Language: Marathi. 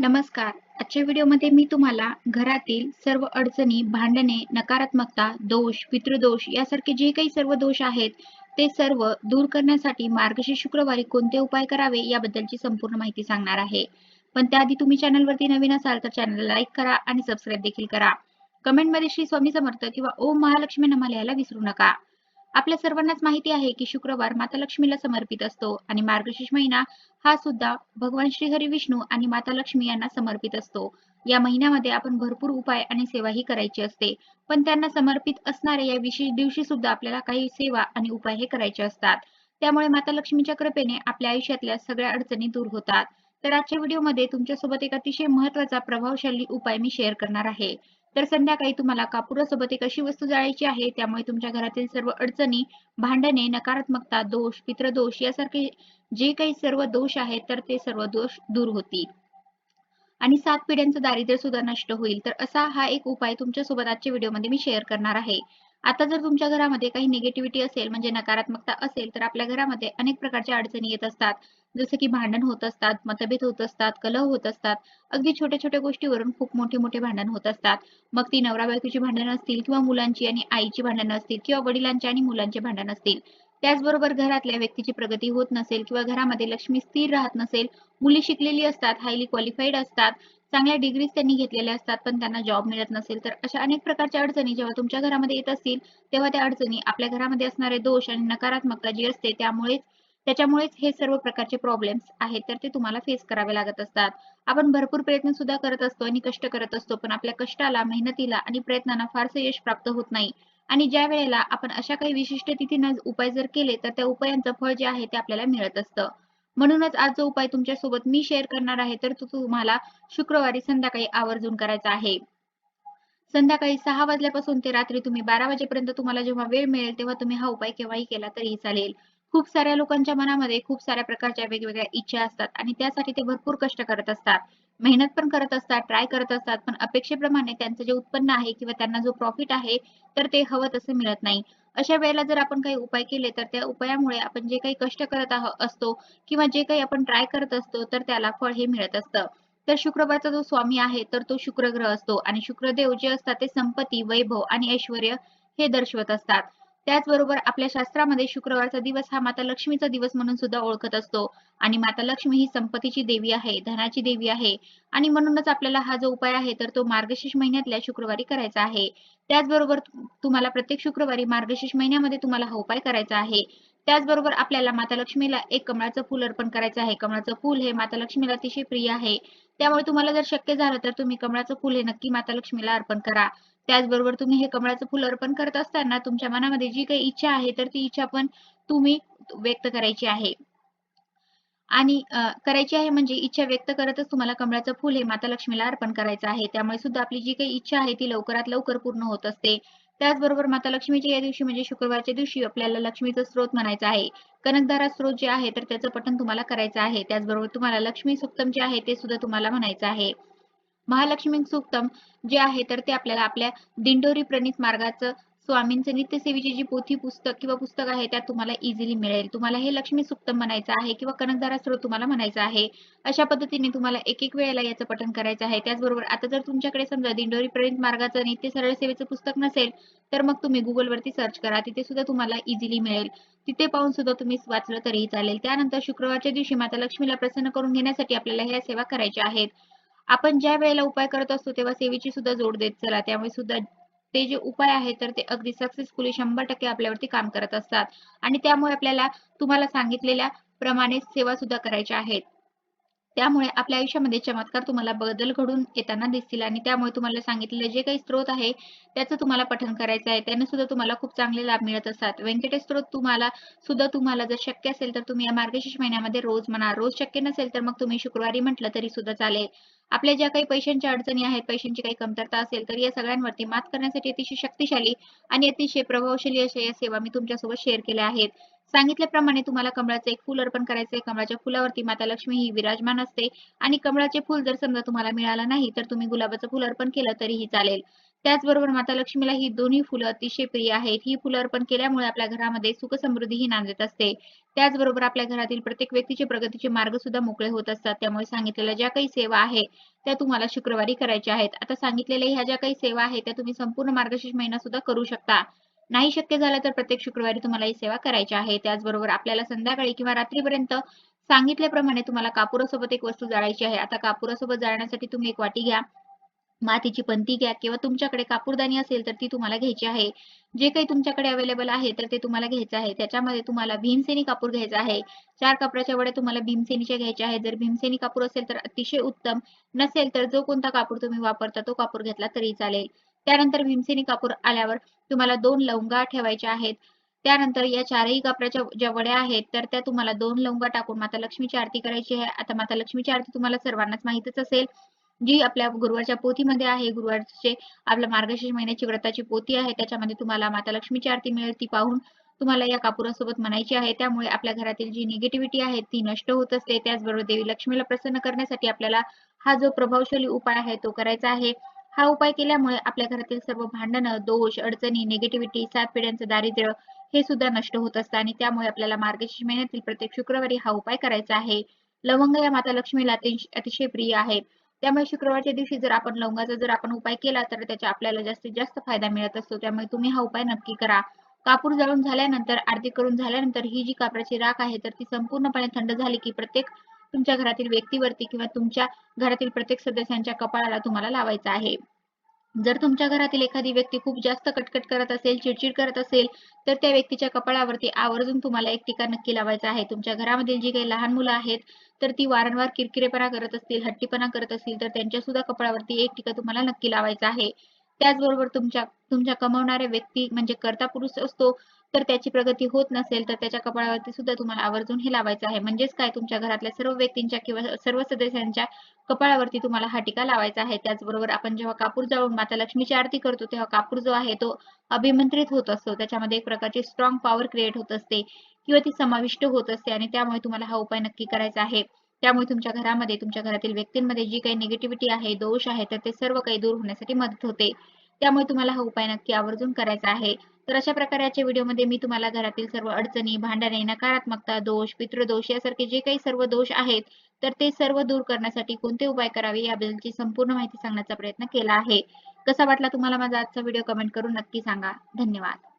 नमस्कार. आजच्या व्हिडिओमध्ये मी तुम्हाला घरातील सर्व अडचणी भांडणे नकारात्मकता दोष पितृदोष यासारखे जे काही सर्व दोष आहेत ते सर्व दूर करण्यासाठी मार्गशीर्ष शुक्रवारी कोणते उपाय करावे याबद्दलची संपूर्ण माहिती सांगणार आहे. पण त्याआधी तुम्ही चॅनलवरती नवीन असाल तर चॅनलला लाईक करा आणि सबस्क्राईब देखील करा. कमेंटमध्ये श्री स्वामी समर्थ किंवा ओम महालक्ष्मी नमा लिहायला विसरू नका. आपल्या सर्वांनाच माहिती आहे की शुक्रवार माता लक्ष्मीला समर्पित असतो आणि मार्गशीर्ष महिना हा सुद्धा भगवान श्री हरी विष्णू आणि माता लक्ष्मी यांना समर्पित असतो. या महिन्यामध्ये आपण भरपूर उपाय आणि सेवाही करायची असते. पण त्यांना समर्पित असणाऱ्या या विशेष दिवशी सुद्धा आपल्याला काही सेवा आणि उपाय हे करायचे असतात. त्यामुळे माता लक्ष्मीच्या कृपेने आपल्या आयुष्यातल्या सगळ्या अडचणी दूर होतात. तर आजच्या व्हिडिओमध्ये तुमच्यासोबत एक अतिशय महत्त्वाचा प्रभावशाली उपाय मी शेअर करणार आहे. तर संध्याकाळी तुम्हाला कापुरासोबत एक अशी वस्तू जाळायची आहे त्यामुळे तुमच्या घरातील सर्व अडचणी भांडणे नकारात्मकता दोष पितृदोष यासारखे जे काही सर्व दोष आहेत तर ते सर्व दोष दूर होतील. आणि सात पिढ्यांचं दारिद्र्य सुद्धा नष्ट होईल. तर असा हा एक उपाय तुमच्यासोबत आजच्या व्हिडिओमध्ये मी शेअर करणार आहे. आता जर तुमच्या घरामध्ये काही निगेटिव्हिटी असेल म्हणजे नकारात्मकता असेल तर आपल्या घरामध्ये अनेक प्रकारच्या अडचणी येत असतात. जसं की भांडण होत असतात मतभेद होत असतात कलह होत असतात. अगदी छोट्या छोट्या गोष्टीवरून खूप मोठे मोठे भांडण होत असतात. मग ती नवरा बायकोची भांडणं असतील किंवा मुलांची आणि आईची भांडणं असतील किंवा वडिलांची आणि मुलांचे भांडण असतील त्याचबरोबर घरातल्या व्यक्तीची प्रगती होत नसेल किंवा घरामध्ये लक्ष्मी स्थिर राहत नसेल मुली शिकलेली असतात हायली क्वालिफाईड असतात चांगल्या डिग्रीज त्यांनी घेतलेल्या असतात पण त्यांना जॉब मिळत नसेल तर अशा अनेक प्रकारच्या अडचणी जेव्हा तुमच्या घरामध्ये येत असतील तेव्हा त्या अडचणी आपल्या घरामध्ये असणारे दोष आणि नकारात्मकता जी असते त्यामुळेच त्याच्यामुळेच हे सर्व प्रकारचे प्रॉब्लेम्स आहेत तर ते तुम्हाला फेस करावे लागत असतात. आपण भरपूर प्रयत्न सुद्धा करत असतो आणि कष्ट करत असतो पण आपल्या कष्टाला मेहनतीला आणि प्रयत्नांना फारसे यश प्राप्त होत नाही. आणि ज्या वेळेला आपण अशा काही विशिष्ट तिथीनं उपाय जर केले तर त्या उपायांचं फळ जे आहे ते आपल्याला मिळत असतं. म्हणूनच आज जो उपाय तुमच्यासोबत मी शेअर करणार आहे तर तो तुम्हाला शुक्रवारी संध्याकाळी आवर्जून करायचा आहे. संध्याकाळी सहा वाजल्यापासून ते रात्री तुम्ही बारा वाजेपर्यंत तुम्हाला जेव्हा वेळ मिळेल तेव्हा तुम्ही हा उपाय केव्हाही केला तरीही चालेल. खूप साऱ्या लोकांच्या मनामध्ये खूप साऱ्या प्रकारच्या वेगवेगळ्या इच्छा असतात आणि त्यासाठी ते भरपूर कष्ट करत असतात. मेहनत पण करत असतात ट्राय करत असतात पण अपेक्षेप्रमाणे त्यांचं जे उत्पन्न आहे किंवा त्यांना जो प्रॉफिट आहे तर ते हवं तसं मिळत नाही. अशा वेळेला जर आपण काही उपाय केले तर त्या उपायामुळे आपण जे काही कष्ट करत असतो किंवा जे काही आपण ट्राय करत असतो तर त्याला फळ हे मिळत असतं. तर शुक्रवारचा जो स्वामी आहे तर तो शुक्रग्रह असतो आणि शुक्रदेव जे असतात ते संपत्ती वैभव आणि ऐश्वर हे दर्शवत असतात. त्याचबरोबर आपल्या शास्त्रामध्ये शुक्रवारचा दिवस हा माता लक्ष्मीचा दिवस म्हणून सुद्धा ओळखत असतो. आणि माता लक्ष्मी ही संपत्तीची देवी आहे धनाची देवी आहे. आणि म्हणूनच आपल्याला हा जो उपाय आहे तर तो मार्गशीर्ष महिन्यातल्या शुक्रवारी करायचा आहे. त्याचबरोबर तुम्हाला प्रत्येक शुक्रवारी मार्गशीर्ष महिन्यामध्ये तुम्हाला हा उपाय करायचा आहे. त्याचबरोबर आपल्याला माता लक्ष्मीला एक कमळाचं फूल अर्पण करायचं आहे. कमळाचं फूल हे माता लक्ष्मीला अतिशय प्रिय आहे. त्यामुळे तुम्हाला जर शक्य झालं तर तुम्ही कमळाचं फूल हे नक्की माता लक्ष्मीला अर्पण करा. त्याचबरोबर तुम्ही हे कमळाचं फुल अर्पण करत असताना तुमच्या मनामध्ये जी काही इच्छा आहे तर ती इच्छा पण तुम्ही व्यक्त करायची आहे. आणि करायची आहे म्हणजे इच्छा व्यक्त करतच तुम्हाला कमळाचं फुल हे माता लक्ष्मीला अर्पण करायचं आहे. त्यामुळे सुद्धा आपली जी काही इच्छा आहे ती लवकरात लवकर पूर्ण होत असते. त्याचबरोबर माता लक्ष्मीच्या या दिवशी म्हणजे शुक्रवारच्या दिवशी आपल्याला लक्ष्मीचं स्रोत म्हणायचं आहे. कनकदारा स्रोत जे आहे तर त्याचं पठण तुम्हाला करायचं आहे. त्याचबरोबर तुम्हाला लक्ष्मी सप्तम जे आहे ते सुद्धा तुम्हाला म्हणायचं आहे. महालक्ष्मी सूक्तम जे आहे तर ते आपल्याला आपल्या दिंडोरी प्रणित मार्गाचं स्वामींचं नित्यसेवेची जी पोथी पुस्तक किंवा पुस्तक आहे त्यात तुम्हाला इझिली मिळेल. तुम्हाला हे लक्ष्मी सुक्तम म्हणायचं आहे किंवा कनकधारा स्रोत तुम्हाला म्हणायचं आहे अशा पद्धतीने तुम्हाला एक एक वेळेला याचं पठण करायचं आहे. त्याचबरोबर आता जर तुमच्याकडे समजा दिंडोरी प्रेरित मार्गाचं नित्य सरळ सेवेचं पुस्तक नसेल तर मग तुम्ही गुगलवरती सर्च करा. तिथे सुद्धा तुम्हाला इझिली मिळेल. तिथे पाहून सुद्धा तुम्ही वाचलं तरीही चालेल. त्यानंतर शुक्रवारच्या दिवशी माता लक्ष्मीला प्रसन्न करून घेण्यासाठी आपल्याला ह्या सेवा करायच्या आहेत. आपण ज्या वेळेला उपाय करत असतो तेव्हा सेवेची सुद्धा जोड देत चला. त्यामुळे सुद्धा ते जे उपाय आहेत तर ते अगदी सक्सेसफुली शंभर टक्के आपल्यावरती काम करत असतात. आणि त्यामुळे आपल्याला तुम्हाला सांगितलेल्या प्रमाणे सेवा सुद्धा करायच्या आहेत. त्यामुळे आपल्या आयुष्यामध्ये चमत्कार तुम्हाला बदल घडून येताना दिसतील आणि त्यामुळे तुम्हाला सांगितलेले जे काही स्त्रोत आहे त्याचं तुम्हाला पठन करायचं आहे. त्याने सुद्धा तुम्हाला खूप चांगले लाभ मिळत असतात. व्यंकटेश स्त्रोत तुम्हाला सुद्धा तुम्हाला जर शक्य असेल तर तुम्ही या मार्गशीर्ष महिन्यामध्ये रोज म्हणा रोज शक्य नसेल तर मग तुम्ही शुक्रवारी म्हटलं तरी सुद्धा चालेल. आपल्या ज्या काही पैशांच्या अडचणी आहेत पैशांची काही कमतरता असेल तर या सगळ्यांवरती मात करण्यासाठी अतिशय शक्तिशाली आणि अतिशय प्रभावशाली अशा या सेवा मी तुमच्यासोबत शेअर केल्या आहेत. सांगितल्याप्रमाणे तुम्हाला कमळाचं एक फुल अर्पण करायचं आहे कमळाच्या फुलावरती माता लक्ष्मी ही विराजमान असते. आणि कमळाचे फुल जर समजा तुम्हाला मिळालं नाही तर तुम्ही गुलाबाचं फुल अर्पण केलं तरीही चालेल. त्याचबरोबर माता लक्ष्मीला ही दोन्ही फुलं अतिशय प्रिय आहेत. ही फुलं अर्पण केल्यामुळे आपल्या घरामध्ये सुख समृद्धी ही नांदत असते. त्याचबरोबर आपल्या घरातील प्रत्येक व्यक्तीचे प्रगतीचे मार्ग सुद्धा मोकळे होत असतात. त्यामुळे सांगितलेल्या ज्या काही सेवा आहे, त्या तुम्हाला शुक्रवारी करायच्या आहेत. आता सांगितलेल्या ह्या ज्या काही सेवा आहेत, त्या तुम्ही संपूर्ण मार्गशीर्ष महिना सुद्धा करू शकता. नाही शक्य झालं तर प्रत्येक शुक्रवारी तुम्हाला ही सेवा करायची आहे. त्याचबरोबर आपल्याला संध्याकाळी किंवा रात्रीपर्यंत सांगितल्याप्रमाणे तुम्हाला कापुरासोबत एक वस्तू जाळायची आहे. आता कापुरासोबत जाळण्यासाठी तुम्ही एक वाटी घ्या. मातीची पंती घ्या किंवा तुमच्याकडे कापूरदानी असेल तर ती तुम्हाला घ्यायची आहे. जे काही तुमच्याकडे अवेलेबल आहे तर ते तुम्हाला घ्यायचं आहे. त्याच्यामध्ये तुम्हाला भीमसेनी कापूर घ्यायचा आहे. चार कापडाच्या वड्या तुम्हाला भीमसेनीच्या घ्यायच्या आहेत. जर भीमसेनी कापूर असेल तर अतिशय उत्तम. नसेल तर जो कोणता कापूर तुम्ही वापरता तो कापूर घेतला तरी चालेल. त्यानंतर भीमसेनी कापूर आल्यावर तुम्हाला दोन लवंगा ठेवायच्या आहेत. त्यानंतर या चारही कापडाच्या ज्या वड्या आहेत तर त्या तुम्हाला दोन लवंगा टाकून माता लक्ष्मीची आरती करायची आहे. आता माता लक्ष्मीची आरती तुम्हाला सर्वांनाच माहितच असेल. जी आपल्या गुरुवारच्या पोथीमध्ये आहे. गुरुवारचे आपल्या मार्गशीर्ष महिन्याची व्रताची पोथी आहे. त्याच्यामध्ये तुम्हाला माता लक्ष्मीची आरती मिळेल. ती पाहून तुम्हाला या कापुरासोबत म्हणायची आहे. त्यामुळे आपल्या घरातील जी निगेटिव्हिटी आहे ती नष्ट होत असते. त्याचबरोबर देवी लक्ष्मीला प्रसन्न करण्यासाठी आपल्याला हा जो प्रभावशाली उपाय आहे तो करायचा आहे. हा उपाय केल्यामुळे आपल्या घरातील सर्व भांडणं, दोष, अडचणी, निगेटिव्हिटी, सात पिढ्यांचं दारिद्र्य हे सुद्धा नष्ट होत असतं आणि त्यामुळे आपल्याला मार्गशीर्ष महिन्यातील प्रत्येक शुक्रवारी हा उपाय करायचा आहे. लवंग या माता लक्ष्मीला अतिशय प्रिय आहेत. त्यामुळे शुक्रवारच्या दिवशी जर आपण लवंगाचा जर आपण उपाय केला तर त्याचा आपल्याला जास्तीत जास्त फायदा मिळत असतो. त्यामुळे तुम्ही हा उपाय नक्की करा. कापूर जाळून झाल्यानंतर आरती करून झाल्यानंतर ही जी कापराची राख आहे तर ती संपूर्णपणे थंड झाली की प्रत्येक तुमच्या घरातील व्यक्तीवरती किंवा तुमच्या घरातील प्रत्येक सदस्यांच्या कपाळाला तुम्हाला लावायचा आहे. जर तुमच्या घरातील एखादी व्यक्ती खूप जास्त कटकट करत असेल, चिडचिड करत असेल, तर त्या व्यक्तीच्या कपाळावरती आवर्जून तुम्हाला एक टीका नक्की लावायचा आहे. तुमच्या घरामधील जी काही लहान मुलं आहेत, तर ती वारंवार किरकिरेपणा करत असतील, हट्टीपणा करत असतील, तर त्यांच्या सुद्धा कपाळावरती एक टीका तुम्हाला नक्की लावायचा आहे. त्याचबरोबर तुमच्या तुमच्या कमावणाऱ्या व्यक्ती म्हणजे कर्ता पुरुष असतो, तर त्याची प्रगती होत नसेल, तर त्याच्या कपाळावरती सुद्धा तुम्हाला आवर्जून हे लावायचं आहे. म्हणजेच काय तुमच्या घरातल्या सर्व व्यक्तींच्या किंवा सर्व सदस्यांच्या कपाळावरती तुम्हाला हा टीका लावायचा आहे. त्याचबरोबर आपण जेव्हा कापूर जाळून माता लक्ष्मीची आरती करतो, तेव्हा कापूर जो आहे तो अभिमंत्रित होत असतो. त्याच्यामध्ये एक प्रकारची स्ट्रॉंग पॉवर क्रिएट होत असते किंवा ती समाविष्ट होत असते आणि त्यामुळे तुम्हाला हा उपाय नक्की करायचा आहे. त्यामुळे तुमच्या घरामध्ये, तुमच्या घरातील व्यक्तींमध्ये जी काही निगेटिव्हिटी आहे, दोष आहे, तर ते सर्व काही दूर होण्यासाठी मदत होते. त्यामुळे तुम्हाला हा उपाय नक्की आवर्जून करायचा आहे. तर अशा प्रकारे आजच्या व्हिडिओमध्ये मी तुम्हाला घरातील सर्व अडचणी, भांडणे, नकारात्मकता, दोष, पितृदोष यासारखे जे काही सर्व दोष आहेत, तर ते सर्व दूर करण्यासाठी कोणते उपाय करावे याबद्दलची संपूर्ण माहिती सांगण्याचा प्रयत्न केला आहे. कसा वाटला तुम्हाला माझा आजचा व्हिडिओ कमेंट करून नक्की सांगा. धन्यवाद.